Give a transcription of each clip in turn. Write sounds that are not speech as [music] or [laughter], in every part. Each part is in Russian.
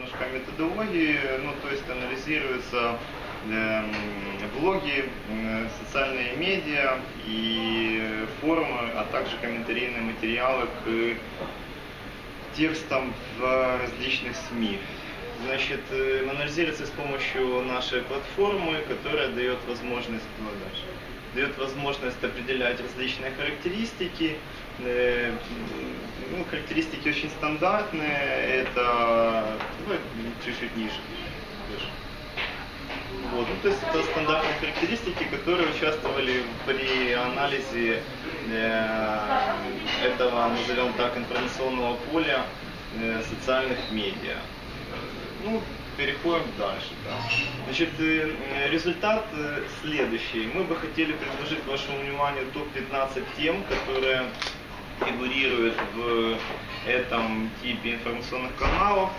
Немножко методологии, ну то есть анализируются эм, блоги, э, социальные медиа и форумы, а также комментарийные материалы к текстам в различных СМИ. Значит, э, анализируется с помощью нашей платформы, которая дает возможность, ну, дает возможность определять различные характеристики. Э, Ну, характеристики очень стандартные, это ну, чуть-чуть ниже. Вот. Ну, то есть это стандартные характеристики, которые участвовали при анализе э, этого, назовем так, информационного поля э, социальных медиа. Ну, переходим дальше. Да. Значит, э, результат э, следующий. Мы бы хотели предложить вашему вниманию топ-15 тем, которые фигурируют в этом типе информационных каналов.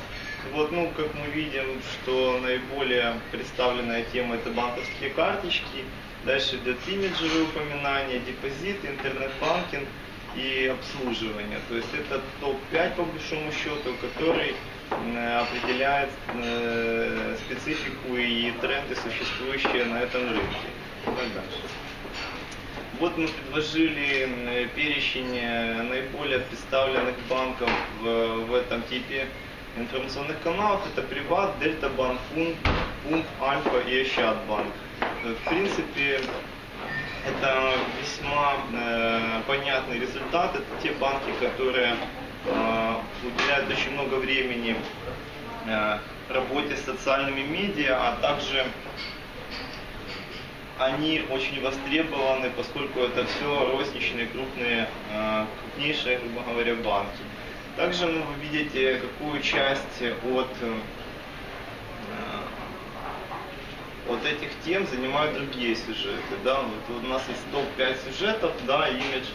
Вот, ну, как мы видим, что наиболее представленная тема это банковские карточки. Дальше идет имиджевые упоминания, депозит, интернет-банкинг и обслуживание. То есть это топ-5 по большому счету, который определяет э, специфику и тренды, существующие на этом рынке. И так дальше. Вот мы предложили перечень э, наиболее представленных банков в, в этом типе информационных каналов. Это Приват, Дельта Банк, Пункт, Пункт, Альфа и Ощадбанк. Э, В принципе, это весьма э, понятный результат. Это те банки, которые э, уделяют очень много времени э, работе с социальными медиа, а также они очень востребованы, поскольку это все розничные, крупные, э, крупнейшие, грубо говоря, банки. Также ну, вы видите, какую часть от, э, от этих тем занимают другие сюжеты. Да? Вот у нас есть топ-5 сюжетов, да, имидж,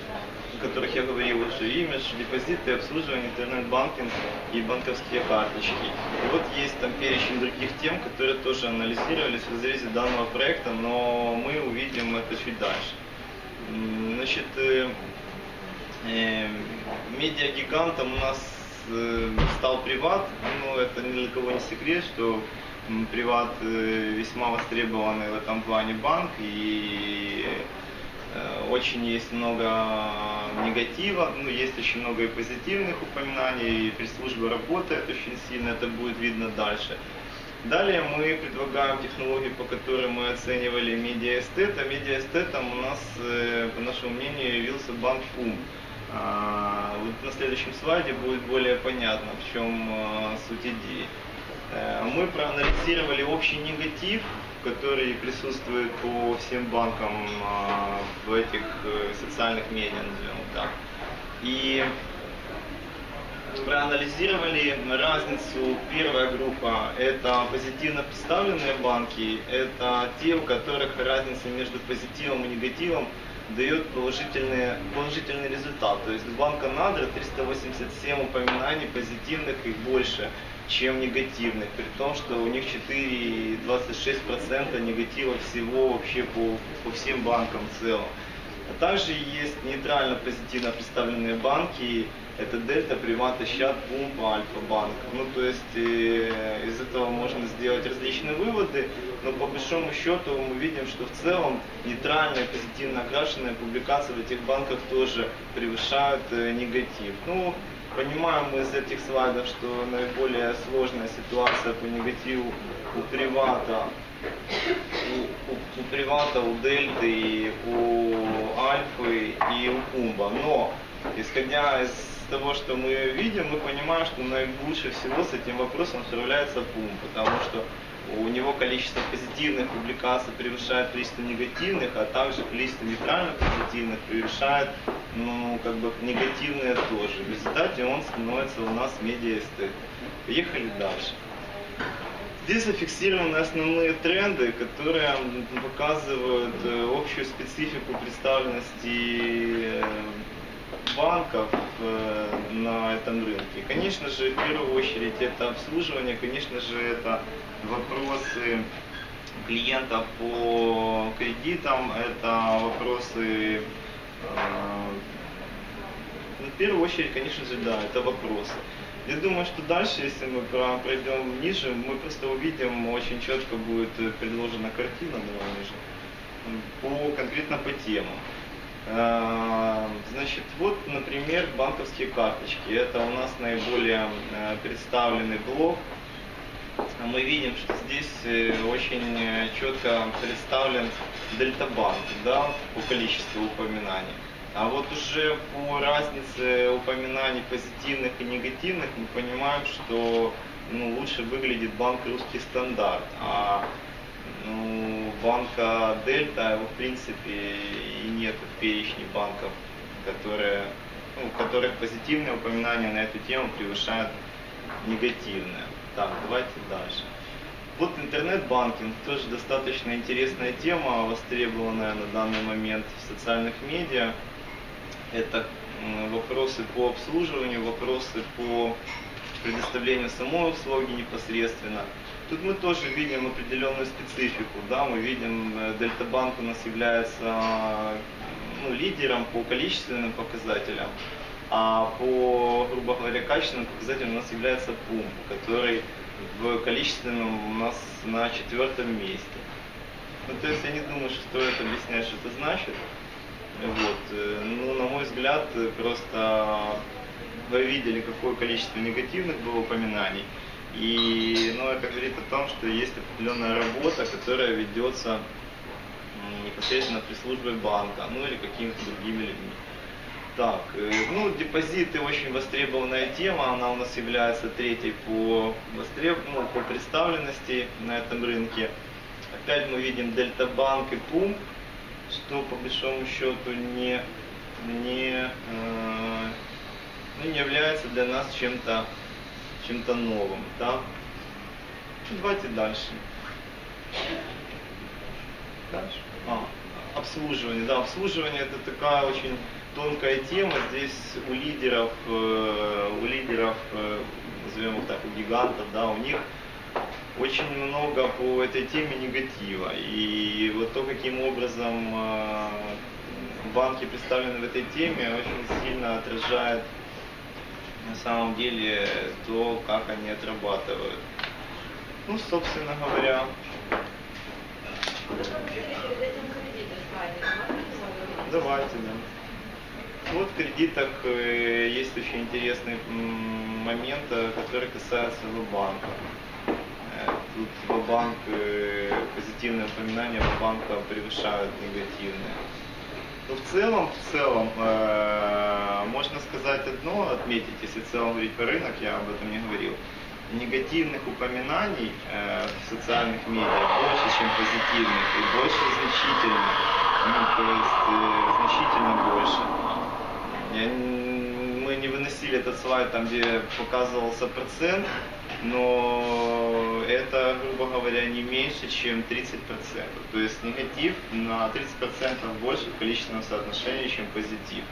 о которых я говорил уже, имидж, депозиты, обслуживание, интернет-банкинг и банковские карточки. И вот есть там перечень других тем, которые тоже анализировались в разрезе данного проекта, но мы увидим это чуть дальше. Значит, э, э, медиагигантом у нас э, стал Приват, но это ни для кого не секрет, что Приват э, весьма востребованный в этом плане банк и очень есть много негатива, ну, есть очень много и позитивных упоминаний, и пресс-служба работает очень сильно, это будет видно дальше. Далее мы предлагаем технологии, по которым мы оценивали медиаэстета. Медиаэстетом у нас, э, по нашему мнению, явился банк ФУМ. А, Вот на следующем слайде будет более понятно, в чем э, суть идеи. Э, Мы проанализировали общий негатив, который присутствует по всем банкам а, в этих э, социальных медиа, назовем так. И проанализировали разницу. Первая группа – это позитивно представленные банки, это те, у которых разница между позитивом и негативом дает положительный, положительный результат. То есть банка Надра 387 упоминаний позитивных и больше, чем негативных, при том, что у них 4,26% негатива всего вообще по, по всем банкам в целом. А также есть нейтрально позитивно представленные банки, это Дельта, Приват, Ощад, Пумп, Альфа банк. Ну, то есть э, из этого можно сделать различные выводы, но по большому счету мы видим, что в целом нейтральные, позитивно окрашенные публикации в этих банках тоже превышают э, негатив. Ну, понимаем мы из этих слайдов, что наиболее сложная ситуация по негативу у Привата у, у, у Привата, у Дельты, и у Альфы и у Пумба. Но, исходя из того, что мы видим, мы понимаем, что наилучше всего с этим вопросом справляется Пумб, потому что у него количество позитивных публикаций превышает количество негативных, а также количество нейтрально позитивных превышает, ну, как бы негативные тоже. В результате он становится у нас медиаэстет. Поехали дальше. Здесь зафиксированы основные тренды, которые показывают э, общую специфику представленности э, банков э, на этом рынке. Конечно же, в первую очередь это обслуживание, конечно же, это вопросы клиентов по кредитам, это вопросы, в первую очередь, конечно же, да, это вопросы. Я думаю, что дальше, если мы про- пройдем ниже, мы просто увидим, очень четко будет э, предложена картина, давай ниже, по, конкретно по темам. Э, Значит, вот, например, банковские карточки. Это у нас наиболее э, представленный блок. Мы видим, что здесь э, очень четко представлен дельтабанк, да, по количеству упоминаний. А вот уже по разнице упоминаний позитивных и негативных мы понимаем, что ну, лучше выглядит банк русский стандарт, а ну, банка Дельта, его в принципе и нет в перечне банков, которые, ну, у которых позитивные упоминания на эту тему превышают негативные. Так, давайте дальше. Вот интернет-банкинг, тоже достаточно интересная тема, востребованная на данный момент в социальных медиа. Это вопросы по обслуживанию, вопросы по предоставлению самой услуги непосредственно. Тут мы тоже видим определенную специфику. Да? Мы видим, э, Дельтабанк у нас является ну, лидером по количественным показателям, а по, грубо говоря, качественным показателям у нас является ПУМ, который в количественном у нас на четвертом месте. Ну, то есть я не думаю, что стоит объяснять, что это значит. Вот. э, Ну, на мой взгляд, просто вы видели, какое количество негативных было упоминаний. И ну, это говорит о том, что есть определенная работа, которая ведется непосредственно при службе банка, ну или какими-то другими людьми. Так, э, ну, депозиты очень востребованная тема, она у нас является третьей по, востреб... ну, по представленности на этом рынке. Опять мы видим Дельтабанк и Пумп, что по большому счету не, не, э, ну, не является для нас чем-то чем-то новым. Да? Ну, Давайте дальше. Дальше. А, обслуживание. Да, обслуживание это такая очень тонкая тема. Здесь у лидеров, э, у лидеров, э, назовем их так, у гигантов, да, у них очень много по этой теме негатива. И вот то, каким образом э, банки представлены в этой теме, очень сильно отражает на самом деле то, как они отрабатывают. Ну, собственно говоря, давайте, да. Вот в кредитах э, есть очень интересный момент, э, который касается банка. Тут банк позитивные упоминания банка превышают негативные. Но в целом, в целом, э, можно сказать одно, отметить, если в целом говорить про рынок, я об этом не говорил. Негативных упоминаний э, в социальных медиа больше, чем позитивных, и больше значительно. Ну, то есть э, значительно больше. Я мы не выносили этот слайд там, где показывался процент, но это, грубо говоря, не меньше, чем 30%. То есть негатив на 30% больше в количественном соотношении, чем позитив.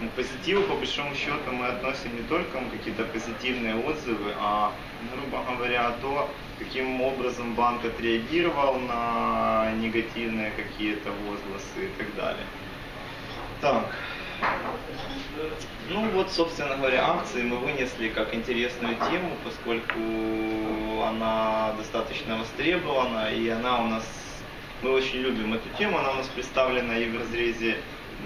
Ну, К позитиву, по большому счету, мы относим не только какие-то позитивные отзывы, а, грубо говоря, то, каким образом банк отреагировал на негативные какие-то возгласы и так далее. Так, ну вот, собственно говоря, акции мы вынесли как интересную тему, поскольку она достаточно востребована, и она у нас, мы очень любим эту тему, она у нас представлена и в разрезе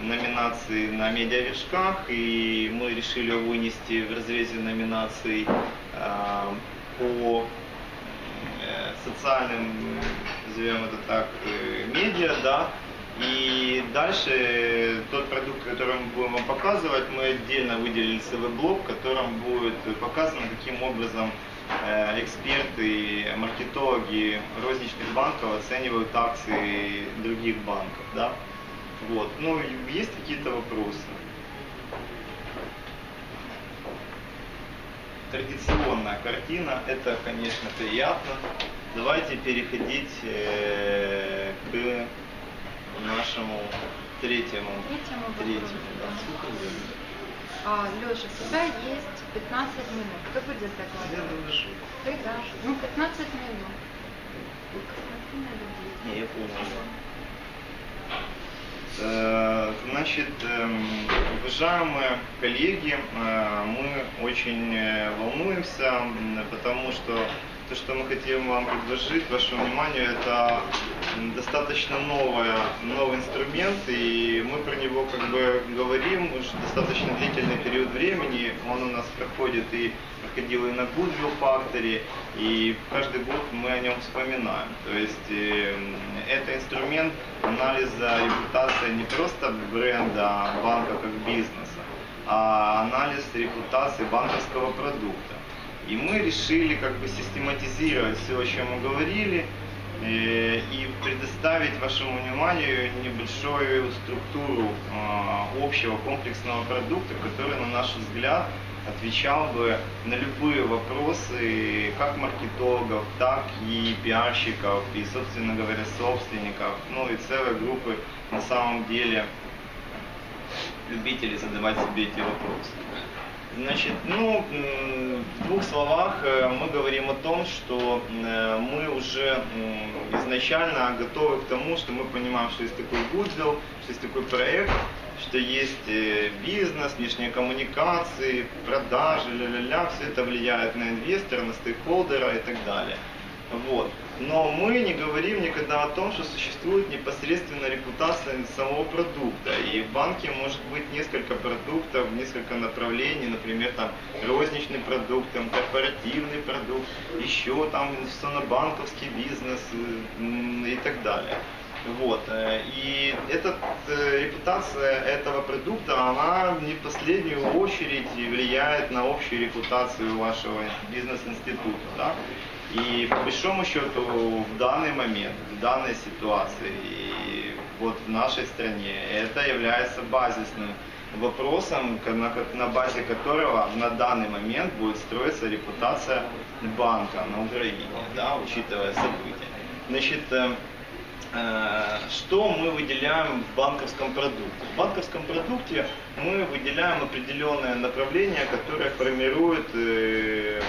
номинаций на медиавершках, и мы решили ее вынести в разрезе номинаций э, по э, социальным, назовем это так, э, медиа, да, и дальше тот продукт, который мы будем вам показывать, мы отдельно выделили СВ-блок, в котором будет показано, каким образом э, эксперты, маркетологи розничных банков оценивают акции других банков. Да? Вот. Ну, есть какие-то вопросы? Традиционная картина, это, конечно, приятно. Давайте переходить э, к нашему третьему. Третьему Третьему, да. времени? А, Леша, у тебя есть 15 минут. Кто будет доложу. Ты, да? Ну, 15 минут. Не, я понял. Э, Значит, эм, уважаемые коллеги, э, мы очень э, волнуемся, потому что то, что мы хотим вам предложить вашему вниманию, это достаточно новое, новый инструмент, и мы про него как бы говорим уже достаточно длительный период времени. Он у нас проходит и проходил и на Goodwill Factory, и каждый год мы о нем вспоминаем. То есть э, это инструмент анализа репутации не просто бренда банка как бизнеса, а анализ репутации банковского продукта. И мы решили как бы систематизировать все, о чем мы говорили, и предоставить вашему вниманию небольшую структуру э, общего комплексного продукта, который, на наш взгляд, отвечал бы на любые вопросы как маркетологов, так и пиарщиков, и, собственно говоря, собственников, ну и целой группы на самом деле любителей задавать себе эти вопросы. Значит, ну, в двух словах э, мы говорим о том, что э, мы уже изначально готовы к тому, что мы понимаем, что есть такой Goodwill, что есть такой проект, что есть э, бизнес, внешние коммуникации, продажи, ля-ля-ля, все это влияет на инвестора, на стейкхолдера и так далее. Вот. Но мы не говорим никогда о том, что существует непосредственно репутация самого продукта. И в банке может быть несколько продуктов, несколько направлений, например, там розничный продукт, там, корпоративный продукт, еще там инвестиционно-банковский бизнес э, и так далее. Вот. э, И эта репутация этого продукта, она не в последнюю очередь влияет на общую репутацию вашего бизнес-института. Да? И по большому счету в данный момент, в данной ситуации, и вот в нашей стране, это является базисным вопросом, на, на базе которого на данный момент будет строиться репутация банка на Украине, да, учитывая события. Значит, э, Э, Что мы выделяем в банковском продукте? В банковском продукте мы выделяем определенное направление, которое формирует э,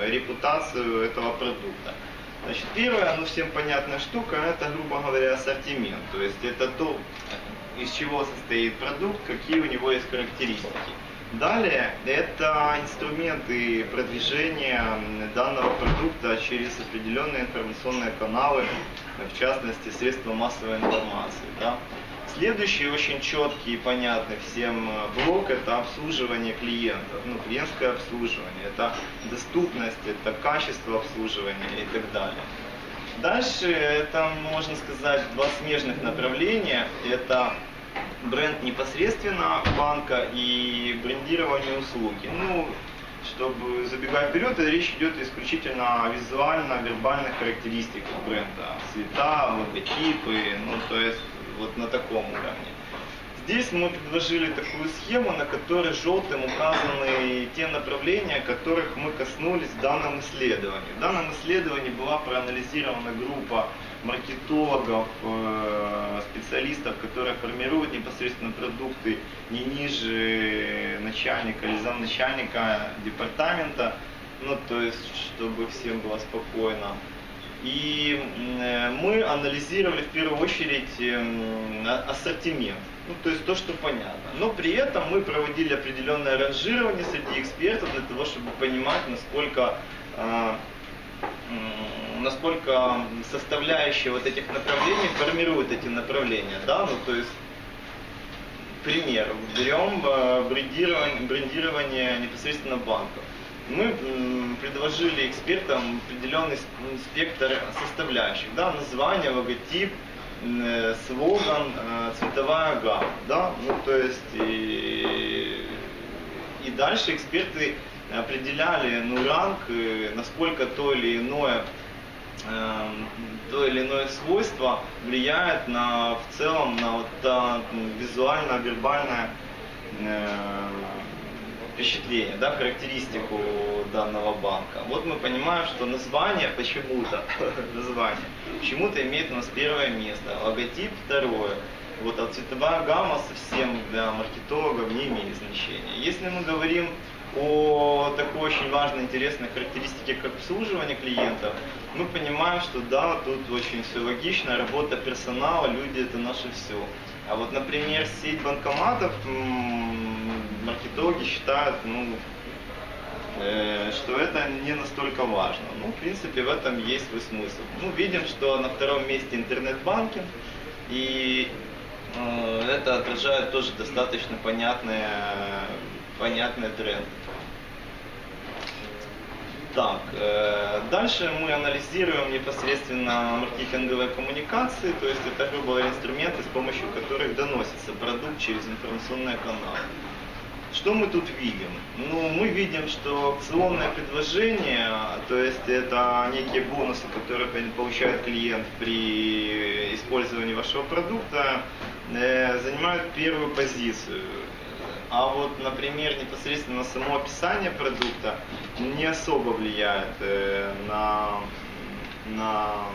репутацию этого продукта. Значит, первая, ну всем понятная штука, это, грубо говоря, ассортимент. То есть это то, из чего состоит продукт, какие у него есть характеристики. Далее это инструменты продвижения данного продукта через определенные информационные каналы, в частности средства массовой информации. Да. Следующий очень четкий и понятный всем э, блок это обслуживание клиентов, ну, клиентское обслуживание, это доступность, это качество обслуживания и так далее. Дальше это, можно сказать, два смежных направления. Это бренд непосредственно банка и брендирование услуги. Ну, чтобы забегать вперед, речь идет исключительно о визуально-вербальных характеристиках бренда. Цвета, логотипы, ну то есть вот на таком уровне. Здесь мы предложили такую схему, на которой желтым указаны те направления, которых мы коснулись в данном исследовании. В данном исследовании была проанализирована группа маркетологов, э, специалистов, которые формируют непосредственно продукты не ниже начальника или замначальника департамента, ну то есть чтобы всем было спокойно. И э, мы анализировали в первую очередь м, а- ассортимент, ну то есть то, что понятно. Но при этом мы проводили определенное ранжирование среди экспертов для того, чтобы понимать, насколько а, насколько составляющие вот этих направлений формируют эти направления, да, ну то есть пример, берем э, брендирование, брендирование непосредственно банков. Мы предложили экспертам определенный спектр составляющих, да, название, логотип, э, слоган, э, цветовая гамма, да, ну то есть и, и дальше эксперты определяли ну, ранг, э, насколько то или иное эм, то или иное свойство влияет на в целом на вот это визуально-вербальное э, впечатление, да, характеристику данного банка. Вот мы понимаем, что название почему-то, [laughs] название, почему-то имеет у нас первое место, логотип второе. Вот, а цветовая гамма совсем для маркетологов не имеет значения. Если мы говорим о такой очень важной, интересной характеристике, как обслуживание клиентов, мы понимаем, что да, тут очень все логично, работа персонала, люди это наше все. А вот, например, сеть банкоматов маркетологи считают, ну, э, что это не настолько важно. Ну, в принципе, в этом есть свой смысл. Ну, видим, что на втором месте интернет-банкинг, и э, это отражает тоже достаточно понятный, понятный тренд. Так, э, дальше мы анализируем непосредственно маркетинговые коммуникации, то есть это, грубо инструменты, с помощью которых доносится продукт через информационные каналы. Что мы тут видим? Ну, мы видим, что акционное предложение, то есть это некие бонусы, которые получает клиент при использовании вашего продукта, э, занимают первую позицию. А вот, например, непосредственно само описание продукта не особо влияет э, на, на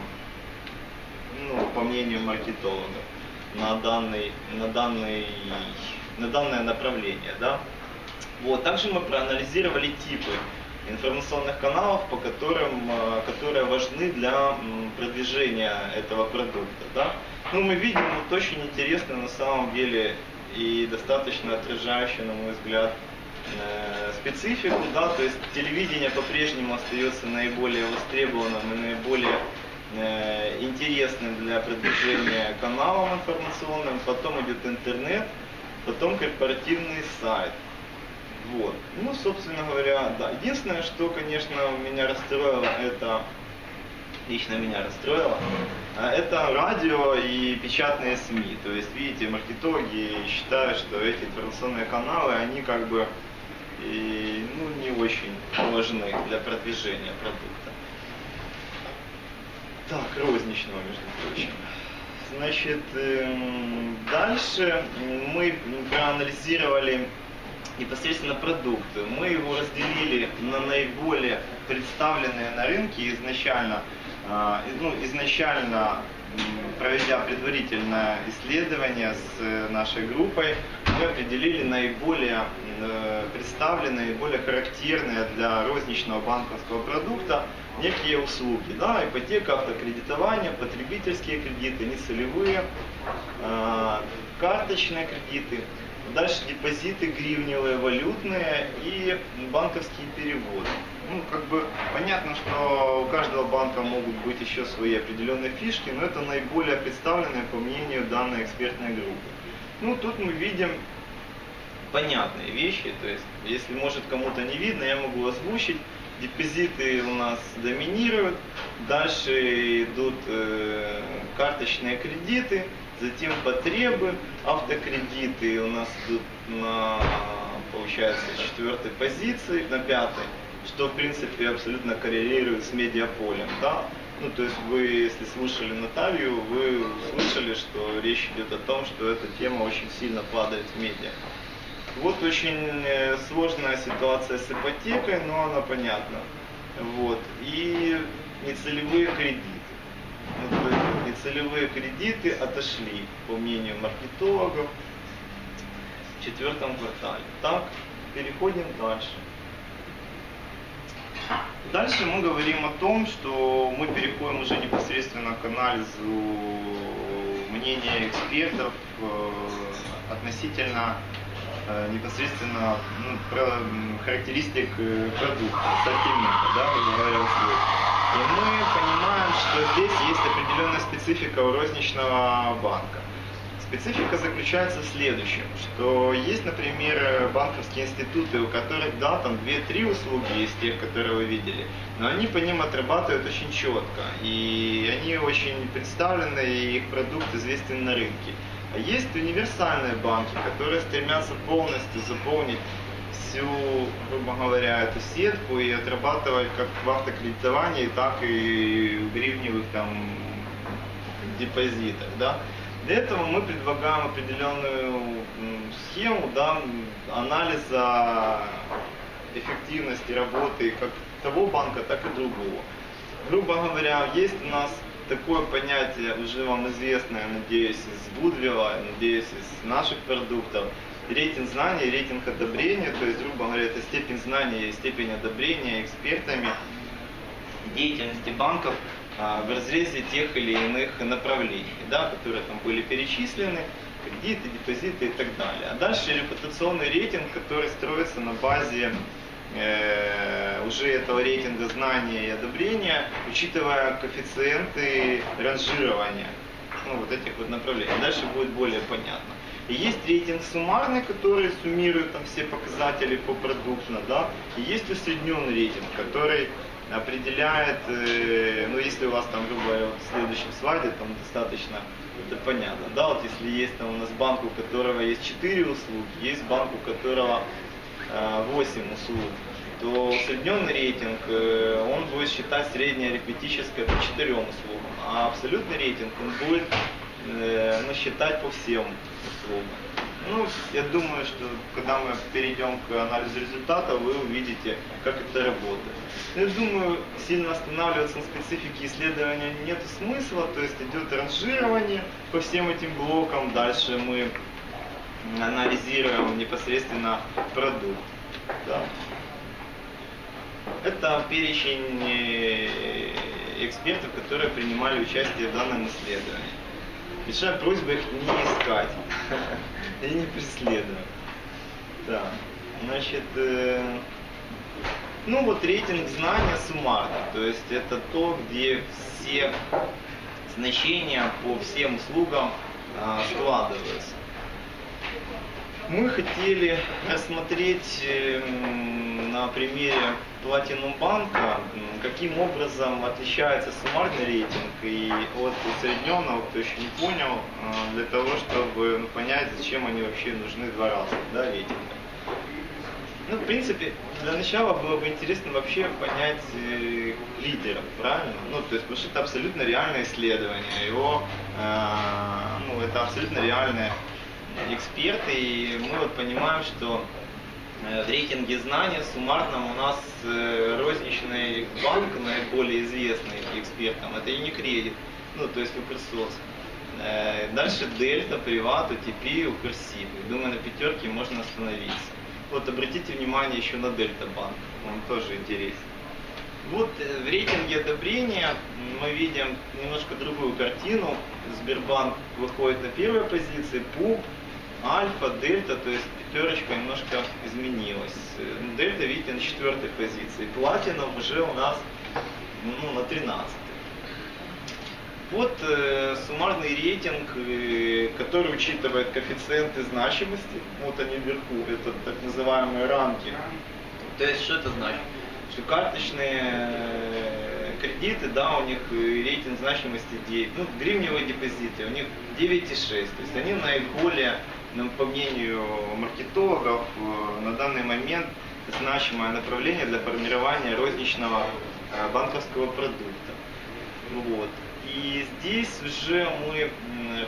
ну, по мнению маркетологов, на данный, на данный, на данное направление, да. Вот, также мы проанализировали типы информационных каналов, по которым, э, которые важны для продвижения этого продукта, да. Ну, мы видим вот очень интересно на самом деле и достаточно отражающая, на мой взгляд, э, специфику, да, то есть телевидение по-прежнему остается наиболее востребованным и наиболее э, интересным для продвижения каналом информационным, потом идет интернет, потом корпоративный сайт. Вот. Ну, собственно говоря, да. Единственное, что, конечно, меня расстроило, это лично меня расстроило, а, это радио и печатные СМИ. То есть, видите, маркетологи считают, что эти информационные каналы, они как бы и, ну, не очень важны для продвижения продукта. Так, розничного, между прочим. Значит, эм, дальше мы проанализировали непосредственно продукты. Мы его разделили на наиболее представленные на рынке изначально а, ну, изначально проведя предварительное исследование с э, нашей группой, мы определили наиболее э, представленные, наиболее характерные для розничного банковского продукта некие услуги. Да, ипотека, автокредитование, потребительские кредиты, нецелевые, а, карточные кредиты, дальше депозиты гривневые, валютные и банковские переводы ну, как бы понятно, что у каждого банка могут быть еще свои определенные фишки, но это наиболее представленные по мнению данной экспертной группы. Ну, тут мы видим понятные вещи, то есть, если может кому-то не видно, я могу озвучить. Депозиты у нас доминируют, дальше идут э, карточные кредиты, затем потребы, автокредиты у нас идут на, получается, четвертой позиции, на пятой что в принципе абсолютно коррелирует с медиаполем. Да? Ну, то есть вы, если слушали Наталью, вы слышали, что речь идет о том, что эта тема очень сильно падает в медиа. Вот очень э, сложная ситуация с ипотекой, но она понятна. Вот. И нецелевые кредиты. Вот, нецелевые кредиты отошли, по мнению маркетологов, в четвертом квартале. Так, переходим дальше. Дальше мы говорим о том, что мы переходим уже непосредственно к анализу мнения экспертов э, относительно э, непосредственно ну, про, характеристик э, продукта, ассортимента, да, говоря услуг. И мы понимаем, что здесь есть определенная специфика у розничного банка. Специфика заключается в следующем, что есть, например, банковские институты, у которых, да, там 2-3 услуги из тех, которые вы видели, но они по ним отрабатывают очень четко, и они очень представлены, и их продукт известен на рынке. А есть универсальные банки, которые стремятся полностью заполнить всю, грубо говоря, эту сетку и отрабатывать как в автокредитовании, так и в гривневых там депозитах, да. Для этого мы предлагаем определенную схему да, анализа эффективности работы как того банка, так и другого. Грубо говоря, есть у нас такое понятие, уже вам известное, надеюсь, из Гудвилла, надеюсь, из наших продуктов, рейтинг знаний, рейтинг одобрения, то есть, грубо говоря, это степень знания и степень одобрения экспертами деятельности банков а, в разрезе тех или иных направлений, да, которые там были перечислены. кредиты, депозиты и так далее. А дальше репутационный рейтинг, который строится на базе э, уже этого рейтинга знания и одобрения, учитывая коэффициенты ранжирования ну, вот этих вот направлений. Дальше будет более понятно. И есть рейтинг суммарный, который суммирует там все показатели по продуктно, да, и есть усредненный рейтинг, который определяет, э, ну если у вас там, грубо говоря, вот в следующем слайде там достаточно, это понятно, да, вот если есть там у нас банк, у которого есть 4 услуги, есть банк, у которого 8 услуг, то усредненный рейтинг, э, он будет считать среднее арифметическое по 4 услугам, а абсолютный рейтинг, он будет э, ну, считать по всем услугам. Ну, я думаю, что когда мы перейдем к анализу результата, вы увидите, как это работает. Я думаю, сильно останавливаться на специфике исследования нет смысла, то есть идет ранжирование по всем этим блокам, дальше мы анализируем непосредственно продукт. Да. Это перечень э, экспертов, которые принимали участие в данном исследовании. Большая просьба их не искать [laughs] и не преследовать. Да. Значит, э, ну вот рейтинг знания суммарно, то есть это то, где все значения по всем услугам а, складываются. Мы хотели рассмотреть э, на примере Platinum банка, каким образом отличается суммарный рейтинг и от усредненного, кто еще не понял, э, для того, чтобы понять, зачем они вообще нужны два раза, да, рейтинга. Ну, в принципе, для начала было бы интересно вообще понять э, лидеров, правильно? Ну, то есть, потому что это абсолютно реальное исследование, его, э, ну, это абсолютно реальные эксперты, и мы вот понимаем, что э, в рейтинге знаний суммарном у нас э, розничный банк, наиболее известный экспертам, это Unicredit, ну, то есть Укрсоц. Э, Дальше Дельта, Приват, УТП, Укрсиб. Думаю, на пятерке можно остановиться. Вот обратите внимание еще на Дельта банк, он тоже интересен. Вот э, в рейтинге одобрения мы видим немножко другую картину. Сбербанк выходит на первой позиции, ПУБ, Альфа, Дельта, то есть пятерочка немножко изменилась. Э, Дельта, видите, на четвертой позиции. Платинум уже у нас ну, на 13 вот э, суммарный рейтинг, э, который учитывает коэффициенты значимости, вот они вверху, это так называемые рамки. То есть что это значит? Что карточные э, кредиты, да, у них рейтинг значимости 9, ну, гривневые депозиты, у них 9,6, то есть они наиболее, ну, по мнению маркетологов, э, на данный момент значимое направление для формирования розничного э, банковского продукта. Вот. И здесь уже мы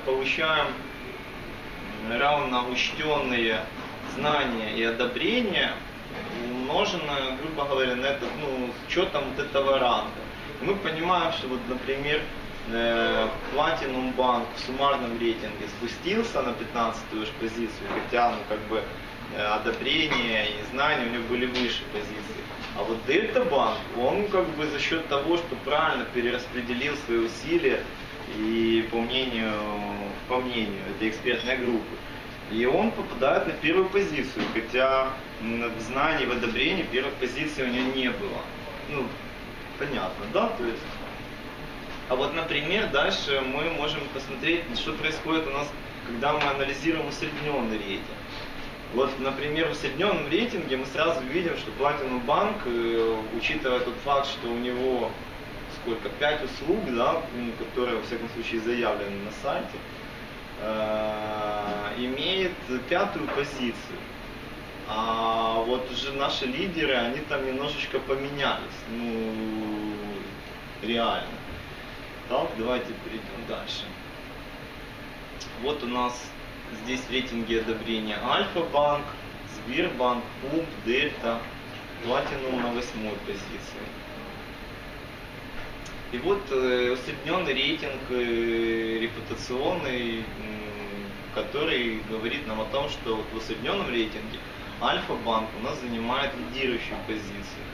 получаем равно учтенные знания и одобрения, умноженное, грубо говоря, на этот, ну, с учетом вот этого ранга. И мы понимаем, что вот, например, э, Platinum Bank в суммарном рейтинге спустился на 15 уж позицию, хотя, ну, как бы, э, одобрение и знания у него были выше позиции. А вот Дельта Банк, он как бы за счет того, что правильно перераспределил свои усилия и по мнению, по мнению этой экспертной группы, и он попадает на первую позицию, хотя в знании, в одобрении первой позиции у него не было. Ну, понятно, да? То есть а вот, например, дальше мы можем посмотреть, что происходит у нас, когда мы анализируем усредненный рейтинг. Вот, например, в усредненном рейтинге мы сразу видим, что Platinum Bank, э, учитывая тот факт, что у него сколько, 5 услуг, да, которые, во всяком случае, заявлены на сайте, э, имеет пятую позицию. А вот уже наши лидеры, они там немножечко поменялись, ну, реально. Так, давайте перейдем дальше. Вот у нас здесь в рейтинге одобрения Альфа-банк, Сбербанк, Пумп, Дельта, Платинум на восьмой позиции. И вот э, усредненный рейтинг э, репутационный, который говорит нам о том, что вот в усредненном рейтинге Альфа-банк у нас занимает лидирующую позицию.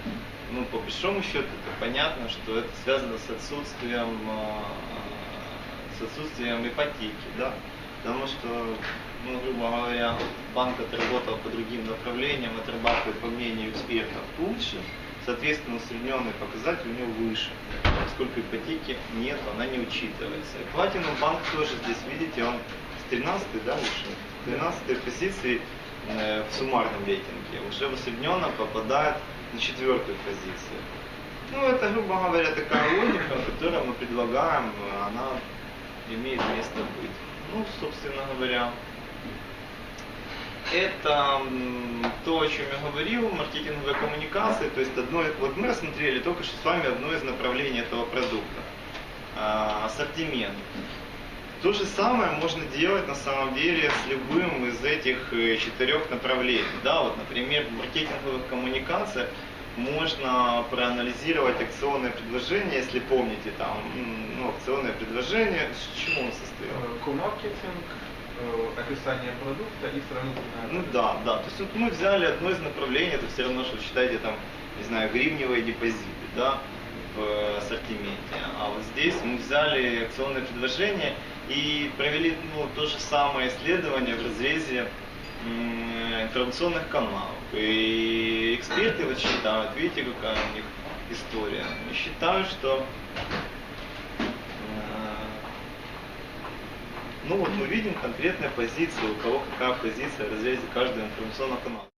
Ну, по большому счету, это понятно, что это связано с отсутствием, а, с отсутствием ипотеки, да. Потому что, ну, грубо говоря, банк отработал по другим направлениям, отрабатывает, по мнению экспертов, лучше. Соответственно, усредненный показатель у него выше. Поскольку ипотеки нет, она не учитывается. И Platinum банк тоже здесь, видите, он с 13 да? С 13 позиции в суммарном рейтинге уже усредненно попадает на четвертую позицию. Ну, это, грубо говоря, такая логика, которую мы предлагаем, она имеет место быть. Ну, собственно говоря, это то, о чем я говорил, маркетинговые коммуникации. То есть одно, вот мы рассмотрели только что с вами одно из направлений этого продукта. А, ассортимент. То же самое можно делать на самом деле с любым из этих э, четырех направлений. Да, вот, например, в маркетинговых коммуникациях можно проанализировать акционное предложение, если помните, там, ну, акционное предложение, с чему оно состоит? Э, Ко-маркетинг, э, описание продукта и сравнительная Ну да, да. То есть вот мы взяли одно из направлений, это все равно, что считайте там, не знаю, гривневые депозиты, да, в ассортименте. А вот здесь мы взяли акционное предложение и провели ну, то же самое исследование в разрезе информационных каналов. И эксперты вот считают, видите, какая у них история. Они считают, что э, ну вот мы видим конкретные позиции, у кого какая позиция в разрезе каждого информационного канала.